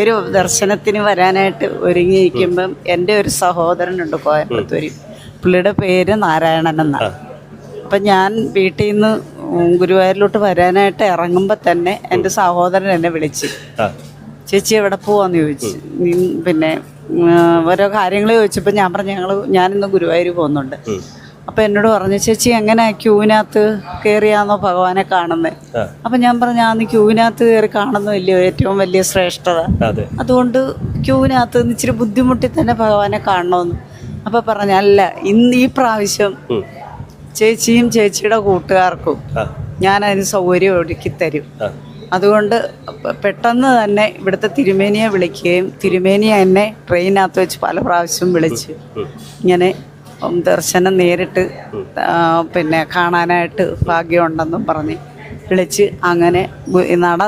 ഒരു ദർശനത്തിന് വരാനായിട്ട് ഒരുങ്ങിയിരിക്കുമ്പം എന്റെ ഒരു സഹോദരനുണ്ട് കോയമ്പത്തൂരിൽ പുള്ളിയുടെ പേര് നാരായണൻ എന്നാണ് അപ്പം ഞാൻ വീട്ടിൽ നിന്ന് ഗുരുവായൂരിലോട്ട് വരാനായിട്ട് ഇറങ്ങുമ്പോൾ തന്നെ എന്റെ സഹോദരൻ എന്നെ വിളിച്ച്. ചേച്ചി എവിടെ പോവാന്ന് ചോദിച്ചു. പിന്നെ ഓരോ കാര്യങ്ങൾ ചോദിച്ചപ്പോൾ ഞാൻ പറഞ്ഞു ഞങ്ങൾ ഞാനിന്ന് ഗുരുവായൂർ പോകുന്നുണ്ട്. അപ്പം എന്നോട് പറഞ്ഞു ചേച്ചി എങ്ങനെ ക്യൂവിനകത്ത് കയറിയാന്നോ ഭഗവാനെ കാണുന്നത് അപ്പം ഞാൻ പറഞ്ഞു അന്ന് ക്യൂവിനകത്ത് കയറി കാണുന്നില്ലയോ ഏറ്റവും വലിയ ശ്രേഷ്ഠത. അതെ. അതുകൊണ്ട് ക്യൂവിനകത്ത് ഇച്ചിരി ബുദ്ധിമുട്ടി തന്നെ ഭഗവാനെ കാണണമെന്ന് അപ്പം പറഞ്ഞു അല്ല ഇന്ന് ഈ പ്രാവശ്യം ചേച്ചിയും ചേച്ചിയുടെ കൂട്ടുകാർക്കും ഞാൻ അതിന് സൗകര്യം ഒരുക്കി തരും. അതുകൊണ്ട് പെട്ടെന്ന് തന്നെ ഇവിടുത്തെ തിരുമേനിയെ വിളിക്കുകയും തിരുമേനിയെ എന്നെ ട്രെയിനകത്ത് വെച്ച് പല പ്രാവശ്യം വിളിച്ച് ഇങ്ങനെ ദർശനം നേരിട്ട് പിന്നെ കാണാനായിട്ട് ഭാഗ്യമുണ്ടെന്നും പറഞ്ഞ് വിളിച്ച് അങ്ങനെ നട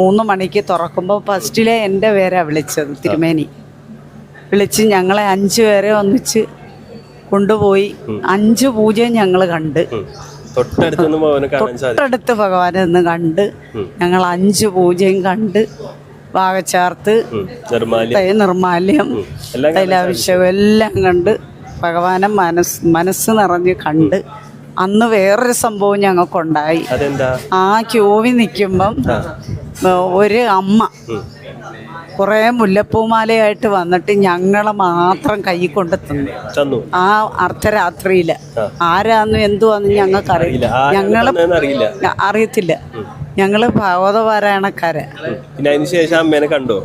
മൂന്ന് മണിക്ക് തുറക്കുമ്പോൾ ഫസ്റ്റിലെ എന്റെ പേരാണ് വിളിച്ചത് തിരുമേനി. വിളിച്ച് ഞങ്ങളെ അഞ്ച് പേരെ ഒന്നിച്ച് കൊണ്ടുപോയി. അഞ്ച് പൂജയും ഞങ്ങൾ കണ്ട്. തൊട്ടടുത്ത് ഭഗവാനെ ഒന്ന് കണ്ട് ഞങ്ങൾ അഞ്ച് പൂജയും കണ്ട് വാകച്ചാർത്ത് നിർമാല്യം. തൈലാഭിഷേകം എല്ലാം കണ്ട് ഭഗവാനെ മനസ് മനസ്സ് നിറഞ്ഞ് കണ്ട് അന്ന് വേറൊരു സംഭവം ഞങ്ങൾക്കുണ്ടായി. ആ ക്യൂവി നിൽക്കുമ്പം ഒരു അമ്മ കുറെ മുല്ലപ്പൂമാലയായിട്ട് വന്നിട്ട് ഞങ്ങളെ മാത്രം കൈ കൊണ്ട് തന്നു. ആ അർദ്ധരാത്രിയിൽ ആരാന്ന് എന്തുവാന്ന് ഞങ്ങൾക്കറിയില്ല. അറിയില്ല. ഞങ്ങൾ അറിയത്തില്ല. ഞങ്ങൾ ഭാഗവത പാരായണക്കാരെ പിന്നെ അതിന് ശേഷം അമ്മേനെ കണ്ടോ?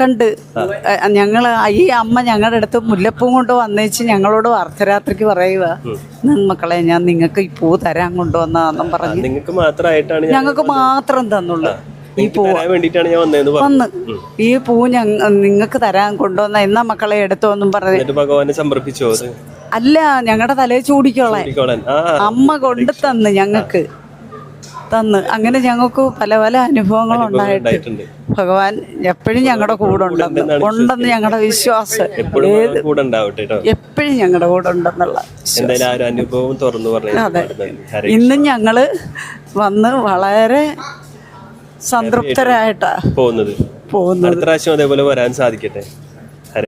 കണ്ട് ഞങ്ങൾ ഈ അമ്മ ഞങ്ങളുടെ അടുത്ത് മുല്ലപ്പൂ കൊണ്ട് വന്നേച്ച് ഞങ്ങളോട് അർദ്ധരാത്രിക്ക് പറയുക മക്കളെ ഞാൻ നിങ്ങൾക്ക് ഈ പൂ തരാൻ കൊണ്ടുവന്നാന്നും പറഞ്ഞു. നിങ്ങൾക്ക് മാത്രമായിട്ടാണ് ഞങ്ങൾക്ക് മാത്രം തന്നുള്ളൂ ഈ പൂ വന്ന്. ഈ പൂ ഞങ്ങ നിങ്ങൾക്ക് തരാൻ കൊണ്ടുവന്ന എന്നാ മക്കളെ എടുത്തോന്നും പറഞ്ഞു. ഭഗവാനെ സമർപ്പിച്ചോ അല്ല ഞങ്ങളുടെ തലയിൽ ചൂടിക്കോളെ അമ്മ കൊണ്ടു തന്ന് ഞങ്ങൾക്ക് തന്ന്. അങ്ങനെ ഞങ്ങൾക്ക് പല പല അനുഭവങ്ങൾ ഉണ്ടായിട്ട് ഉണ്ടായിട്ടുണ്ട്. ഭഗവാൻ എപ്പോഴും ഞങ്ങളുടെ കൂടെ ഉണ്ടെന്ന് ഉണ്ടെന്ന് ഞങ്ങളുടെ വിശ്വാസം. എപ്പോഴും ഞങ്ങളുടെ കൂടെ ഉണ്ടെന്നുള്ള അനുഭവം തുറന്നു അതെ. പറഞ്ഞു ഇന്നും ഞങ്ങൾ വന്ന് വളരെ സംതൃപ്തരായിട്ടാ പോകുന്നത്. പോകുന്നത്. അടുത്ത പ്രാവശ്യം അതേപോലെ വരാൻ സാധിക്കട്ടെ?